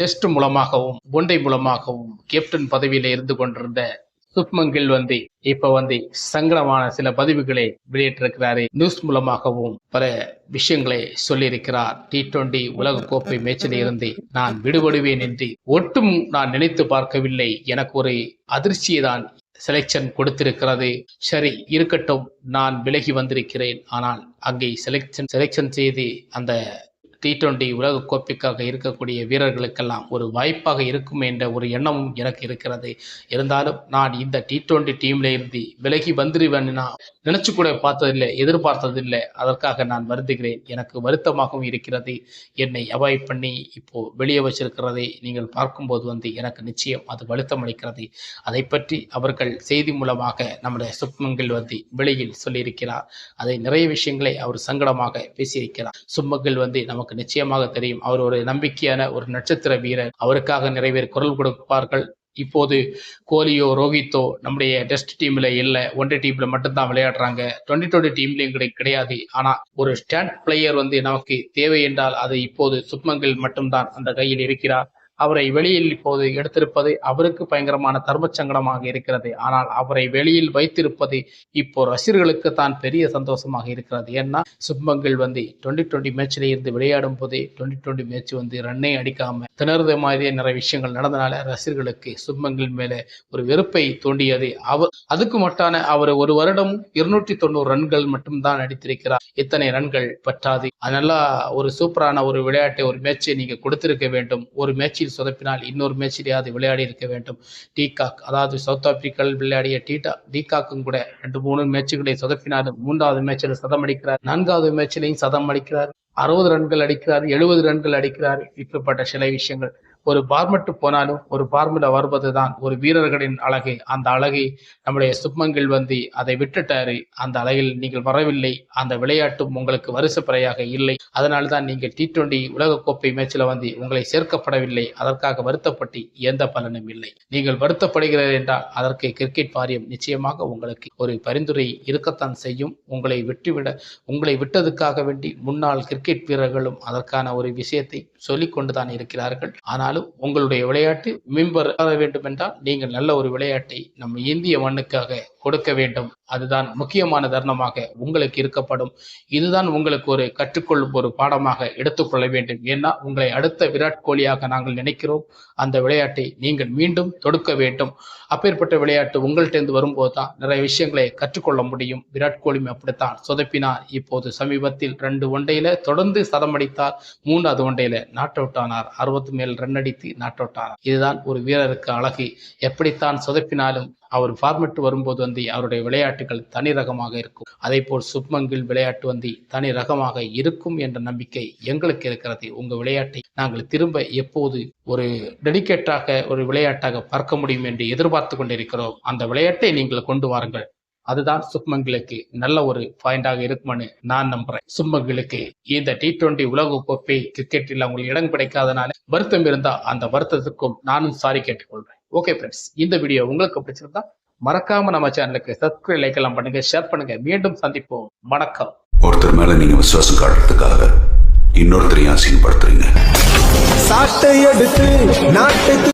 Test மூலமாகவும் ஒன்டை மூலமாகவும் captain பதவியில இருந்து கொண்டிருந்த சுப்மங்கில் வந்து இப்ப வந்து சங்கடமான சில பதிவுகளை வெளியிட்டிருக்கிறாரு. நியூஸ் மூலமாகவும் பல விஷயங்களை சொல்லியிருக்கிறார். டி டுவெண்டி உலக கோப்பை மேட்சில் இருந்து நான் விடுபடுவேன் என்று ஒட்டும் நான் நினைத்து பார்க்கவில்லை. எனக்கு ஒரு அதிர்ச்சியை தான் செலெக்ஷன் கொடுத்திருக்கிறது. சரி இருக்கட்டும் நான் விலகி வந்திருக்கிறேன். ஆனால் அங்கே செலெக்ஷன் செலெக்ஷன் செய்து அந்த டி டுவெண்டி உலக கோப்பைக்காக இருக்கக்கூடிய வீரர்களுக்கெல்லாம் ஒரு வாய்ப்பாக இருக்கும் என்ற ஒரு எண்ணமும் எனக்கு இருக்கிறது. இருந்தாலும் நான் இந்த டி டுவெண்டி டீம்ல இருந்து விலகி வந்துடுவேன் நான் நினைச்சு கூட பார்த்ததில்லை எதிர்பார்த்ததில்லை. அதற்காக நான் வருந்துகிறேன். எனக்கு வருத்தமாகவும் இருக்கிறது. என்னை அவாய்ட் பண்ணி இப்போ வெளியே வச்சிருக்கிறதை நீங்கள் பார்க்கும்போது வந்து எனக்கு நிச்சயம் அது வருத்தம் அளிக்கிறது. அதை பற்றி அவர்கள் செய்தி மூலமாக நம்முடைய சுப்மங்கள் வந்து வெளியில் சொல்லியிருக்கிறார். அதை நிறைய விஷயங்களை அவர் சங்கடமாக பேசியிருக்கிறார். சும்மங்கள் வந்து நமக்கு நிச்சயமாக தெரியும். அவர் ஒரு நம்பிக்கையான ஒரு நட்சத்திர வீரர். அவருக்காக நிறைய பேர் குரல் கொடுப்பார்கள். இப்போது கோலியோ ரோஹித்தோ நம்முடைய டெஸ்ட் டீம்ல இல்ல. ஒன்டே டீம்ல மட்டும்தான் விளையாடுறாங்க. டுவெண்ட்டி டுவெண்ட்டி டீம்லயும் கிடை- கிடையாது. ஆனா ஒரு ஸ்டாண்ட் பிளேயர் வந்து நமக்கு தேவை என்றால் அது இப்போது சுப்மங்கில் மட்டும்தான் அந்த கையில் இருக்கிறார். அவரை வெளியில் இப்போது எடுத்திருப்பது அவருக்கு பயங்கரமான தர்ம சங்கடமாக இருக்கிறது. ஆனால் அவரை வெளியில் வைத்திருப்பது இப்போ ரசிகர்களுக்கு தான் பெரிய சந்தோஷமாக இருக்கிறது. ஏன்னா சும்பங்கள் வந்து டுவெண்ட்டி டுவெண்ட்டி மேட்ச்ல இருந்து விளையாடும் போது டுவெண்ட்டி டுவெண்ட்டி மேட்ச் வந்து ரன்னே அடிக்காம திணறது மாதிரியே நிறைய விஷயங்கள் நடந்தனால ரசிகர்களுக்கு சும்பங்கள் மேல ஒரு வெறுப்பை தூண்டியது. அவர் அதுக்கு மட்டான அவர் ஒரு வருடம் இருநூற்றி தொண்ணூறு ரன்கள் மட்டும்தான் அடித்திருக்கிறார். இத்தனை ரன்கள் பற்றாது. அதனால ஒரு சூப்பரான ஒரு விளையாட்டை ஒரு மேட்சை நீங்க கொடுத்திருக்க வேண்டும். ஒரு மேட்சில் சொதப்பினால் இன்னொரு மேட்சிலேயாவது விளையாடி இருக்க வேண்டும். டீகாக் அதாவது சவுத் ஆப்பிரிக்காவில் விளையாடிய டீடா டீகாக்கும் கூட ரெண்டு மூணு மேட்சுகளை சொதப்பினாலும் மூன்றாவது மேட்சில் சதம் அடிக்கிறார் நான்காவது மேட்சிலையும் சதம் அடிக்கிறார் அறுபது ரன்கள் அடிக்கிறார் எழுபது ரன்கள் அடிக்கிறார். இப்படிப்பட்ட சில விஷயங்கள். ஒரு பார்மட்டு போனாலும் ஒரு பார்முலா வருவதுதான் ஒரு வீரர்களின் அழகு. அந்த அழகை நம்முடைய சுப்மங்கில் வந்து அதை விட்டுட்டாரு. அந்த அழகில் நீங்கள் வரவில்லை. அந்த விளையாட்டும் உங்களுக்கு வருஷப்பறையாக இல்லை. அதனால தான் நீங்கள் டி டுவெண்டி உலகக்கோப்பை மேட்சில் வந்து உங்களை சேர்க்கப்படவில்லை. அதற்காக வருத்தப்பட்டு எந்த பலனும் இல்லை. நீங்கள் வருத்தப்படுகிறீர்கள் என்றால் அதற்கு கிரிக்கெட் வாரியம் நிச்சயமாக உங்களுக்கு ஒரு பரிந்துரை இருக்கத்தான் செய்யும். உங்களை விட்டுவிட உங்களை விட்டதுக்காக வேண்டி முன்னாள் கிரிக்கெட் வீரர்களும் அதற்கான ஒரு விஷயத்தை சொல்லிக் கொண்டுதான் இருக்கிறார்கள் ஆனாலும் உங்களுடைய விளையாட்டு மேம்பட வேண்டும் என்றால் நீங்கள் நல்ல ஒரு விளையாட்டை நம்ம இந்திய மண்ணுக்காக கொடுக்க வேண்டும். அதுதான் முக்கியமான தருணமாக உங்களுக்கு இருக்கப்படும். இதுதான் உங்களுக்கு ஒரு கற்றுக்கொள்ளும் ஒரு பாடமாக எடுத்துக்கொள்ள வேண்டும். ஏன்னா உங்களை அடுத்த விராட் கோலியாக நாங்கள் நினைக்கிறோம். அந்த விளையாட்டை நீங்கள் மீண்டும் தொடுக்க வேண்டும். அப்பேற்பட்ட விளையாட்டு உங்கள்கிட்டேருந்து வரும்போது தான் நிறைய விஷயங்களை கற்றுக்கொள்ள முடியும். விராட் கோலியும் அப்படித்தான். சொதப்பினார். இப்போது சமீபத்தில் ரெண்டு ஒன்றையில தொடர்ந்து சதம் அடித்தார் மூன்றாவது ஒன்றையில நாட் அவுட் ஆனார். அறுபத்து மேல் ரன் அடித்து நாட் அவுட் ஆனார். இதுதான் ஒரு வீரருக்கு அழகு. எப்படித்தான் சொதப்பினாலும் அவர் ஃபார்மெட் வரும்போது வந்து அவருடைய விளையாட்டுகள் தனி ரகமாக இருக்கும். அதே போல் சுப்மங்கில் விளையாட்டு வந்து தனி ரகமாக இருக்கும் என்ற நம்பிக்கை எங்களுக்கு இருக்கிறது. உங்க விளையாட்டை நாங்கள் திரும்ப எப்போது ஒரு டெடிக்கேட்டாக ஒரு விளையாட்டாக பார்க்க முடியும் என்று எதிர்பார்த்து கொண்டிருக்கிறோம் அந்த விளையாட்டை நீங்கள் கொண்டு வாருங்கள். அதுதான் சுப்மங்களுக்கு நல்ல ஒரு பாயிண்டாக இருக்கும்னு நான் நம்புறேன். சுப்மங்களுக்கு இந்த டி டுவெண்டி உலக கோப்பை கிரிக்கெட்டில் அவங்களுக்கு இடம் கிடைக்காதனால வருத்தம் இருந்தா அந்த வருத்தத்துக்கும் நானும் சாரி கேட்டுக்கொள்றேன் ஓகே ஃப்ரெண்ட்ஸ் இந்த வீடியோ உங்களுக்கு பிடிச்சிருந்தா மறக்காம நம்ம சேனலுக்கு சப்ஸ்கிரைப் லைக் எல்லாம் பண்ணுங்க ஷேர் பண்ணுங்க. மீண்டும் சந்திப்போம். வணக்கம். ஒருத்தர் மேல நீங்க விசுவாசம் காட்டுறதுக்காக இன்னொருத்தரையும் அசிங்கப்படுத்துறீங்க. சாட்டை எடுத்து நாட்டுக்கு